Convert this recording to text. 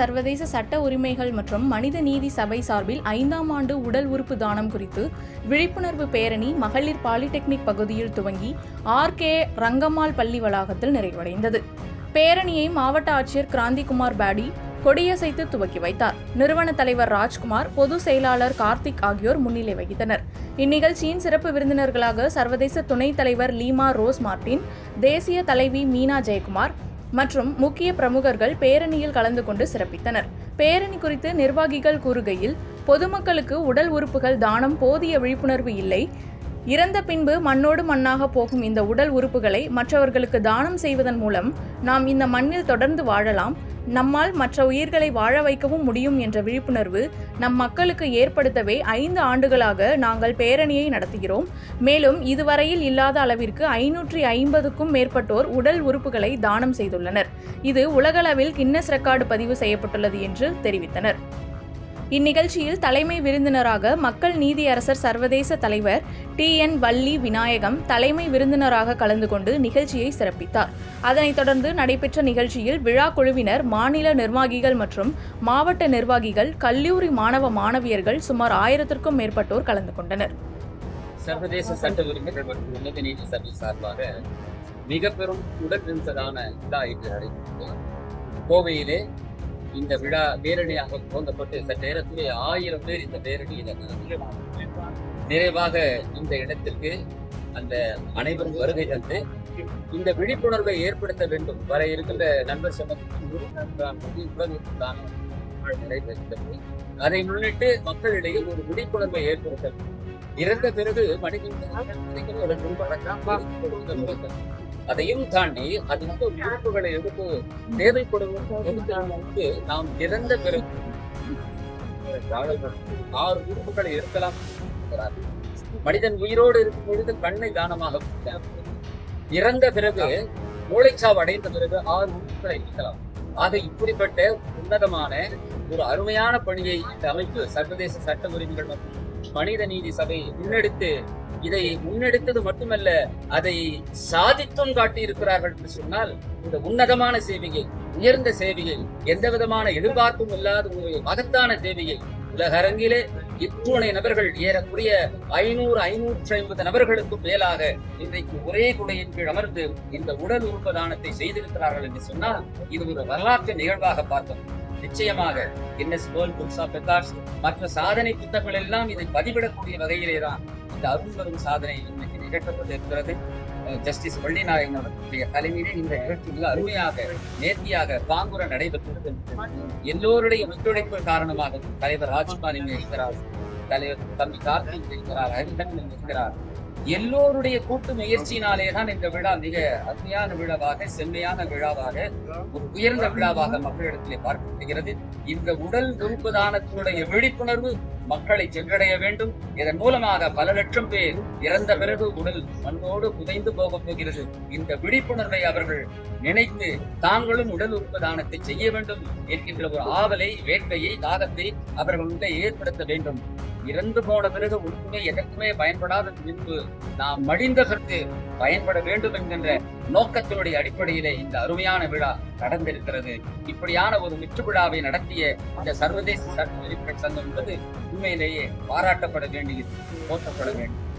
சர்வதேச சட்ட உரிமைகள் மற்றும் மனித நீதி சபை சார்பில் ஐந்தாம் ஆண்டு உடல் உறுப்பு தானம் குறித்து விழிப்புணர்வு பேரணி மகளிர் பாலிடெக்னிக் பகுதியில் துவங்கி ஆர்கே ரங்கம்மாள் பள்ளி வளாகத்தில் நிறைவடைந்தது. பேரணியை மாவட்ட ஆட்சியர் கிராந்திகுமார் பேடி கொடியசைத்து துவக்கி வைத்தார். நிறுவன தலைவர் ராஜ்குமார் பொது செயலாளர் கார்த்திக் ஆகியோர் முன்னிலை வகித்தனர். இந்நிகழ்ச்சியின் சிறப்பு விருந்தினர்களாக சர்வதேச துணைத் தலைவர் லீமா ரோஸ் மார்டின் தேசிய தலைவி மீனா ஜெயக்குமார் மற்றும் முக்கிய பிரமுகர்கள் பேரணியில் கலந்து கொண்டு சிறப்பித்தனர். பேரணி குறித்து நிர்வாகிகள் கூறுகையில் பொதுமக்களுக்கு உடல் உறுப்புகள் தானம் போதிய விழிப்புணர்வு இல்லை. இறந்த பின்பு மண்ணோடு மண்ணாக போகும் இந்த உடல் உறுப்புகளை மற்றவர்களுக்கு தானம் செய்வதன் மூலம் நாம் இந்த மண்ணில் தொடர்ந்து வாழலாம். நம்மால் மற்ற உயிர்களை வாழ வைக்கவும் முடியும் என்ற விழிப்புணர்வு நம் மக்களுக்கு ஏற்படுத்தவே ஐந்து ஆண்டுகளாக நாங்கள் பேரணியை நடத்துகிறோம். மேலும் இதுவரையில் இல்லாத அளவிற்கு ஐநூற்றி ஐம்பதுக்கும் மேற்பட்டோர் உடல் உறுப்புகளை தானம் செய்துள்ளனர். இது உலகளவில் கின்னஸ் ரெக்கார்டு பதிவு செய்யப்பட்டுள்ளது என்று தெரிவித்தனர். இந்நிகழ்ச்சியில் தலைமை விருந்தினராக மக்கள் நீதியரசர் சர்வதேச தலைவர் டி. என். வள்ளி விநாயகம் தலைமை விருந்தினராக கலந்து கொண்டு நிகழ்ச்சியை சிறப்பித்தார். அதனைத் தொடர்ந்து நடைபெற்ற நிகழ்ச்சியில் விழா குழுவினர் மாநில நிர்வாகிகள் மற்றும் மாவட்ட நிர்வாகிகள் கல்லூரி மாணவ மாணவியர்கள் சுமார் ஆயிரத்திற்கும் மேற்பட்டோர் கலந்து கொண்டனர். சர்வதேச சட்ட உரிமைகள் மற்றும் உன்னத நீதி சபை சார்பாக மிக பெரும் விழா இன்று நடைபெற்றது கோவையிலே இந்த விழா நேரடியாக துவங்கப்பட்டு சற்று நேரத்திலே ஆயிரம் பேர் இந்த நேரடியில் நிறைவாக இந்த இடத்திற்கு அந்த அனைவரும் வருகை தந்து இந்த விழிப்புணர்வை ஏற்படுத்த வேண்டும். வர இருக்கின்ற நண்பர் சமூகத்தில் நடைபெறுகிறது அதை முன்னிட்டு மக்களிடையே ஒரு விழிப்புணர்வை ஏற்படுத்த இறந்த பிறகு மனிதன் அதையும் தாண்டி அது வந்து உறுப்புகளை எடுத்து தேவைப்படுவது நாம் இறந்த பிறகு ஆறு உறுப்புகளை இருக்கலாம் மனிதன் உயிரோடு இருக்கும் பொழுது கண்ணை தானமாக இறந்த பிறகு மூளைச்சாவு அடைந்த பிறகு ஆறு உறுப்புகளை இருக்கலாம் ஆக இப்படிப்பட்ட உன்னதமான ஒரு அருமையான பணியை இந்த அமைப்பு சர்வதேச சட்ட உரிமைகள் மற்றும் மனித நீதி சபை முன்னெடுத்து இதை முன்னெடுத்தது மட்டுமல்ல அதை சாதித்தும் காட்டி இருக்கிறார்கள் என்று சொன்னால் இந்த உன்னதமான சேவையை உயர்ந்த சேவையை எந்த விதமான எதிர்பார்ப்பும் இல்லாத ஒரு மகத்தான சேவையை உலக அரங்கிலே இத்துணை நபர்கள் ஏறக்குறைய ஐநூறு ஐநூற்றி ஐம்பது நபர்களுக்கும் மேலாக இன்றைக்கு ஒரே குடையின் கீழ் அமர்ந்து இந்த உடல் உறுப்பு தானத்தை செய்திருக்கிறார்கள் என்று சொன்னால் இது ஒரு வரலாற்று நிகழ்வாக பார்த்தோம் நிச்சயமாக Guinness world books of records மற்ற சாதனை புத்தகங்கள் எல்லாம் இதை பதிவிடக்கூடிய வகையிலே தான் இந்த அருள்வரும் சாதனை இன்னைக்கு நிகழ்த்தப்பட்டிருக்கிறது. ஜஸ்டிஸ் வள்ளிநாயகன் அவர்களுடைய தலைமையிலே இந்த நிகழ்ச்சிகள் அருமையாக நேர்த்தியாக பாங்குர நடைபெற்றது. எல்லோருடைய ஒத்துழைப்பு காரணமாக தலைவர் ராஜ்குமார் இங்கே இருக்கிறார். தலைவர் தம்பி கார்த்திக் இருக்கிறார் ஹரிதன் இருக்கிறார். எல்லோருடைய கூட்டு முயற்சியினாலே தான் இந்த விழா மிக அருமையான விழாவாக செம்மையான விழாவாக ஒரு உயர்ந்த விழாவாக மக்களிடத்திலே பார்க்கப்படுகிறது. இந்த உடல் உறுப்பு தானத்தினுடைய விழிப்புணர்வு மக்களை சென்றடைய வேண்டும். இதன் மூலமாக பல லட்சம் பேர் இறந்த பிறகு உடல் மண்ணோடு புதைந்து போக போகிறது. இந்த விழிப்புணர்வை அவர்கள் நினைத்து தாங்களும் உடல் உறுப்பு தானத்தை செய்ய வேண்டும் என்கின்ற ஒரு ஆவலை வேட்கையை தாகத்தை அவர்களுடைய ஏற்படுத்த வேண்டும். இறந்து போன பிறகு ஒன்றுமே எதற்குமே பயன்படாத பின்பு நாம் மடிந்த பயன்பட வேண்டும் என்கின்ற நோக்கத்தினுடைய அடிப்படையிலே இந்த அருமையான விழா நடந்திருக்கிறது. இப்படியான ஒரு முற்று விழாவை நடத்திய இந்த சர்வதேச சட்ட சங்கம் என்பது உண்மையிலேயே பாராட்டப்பட வேண்டியது போற்றப்பட வேண்டும்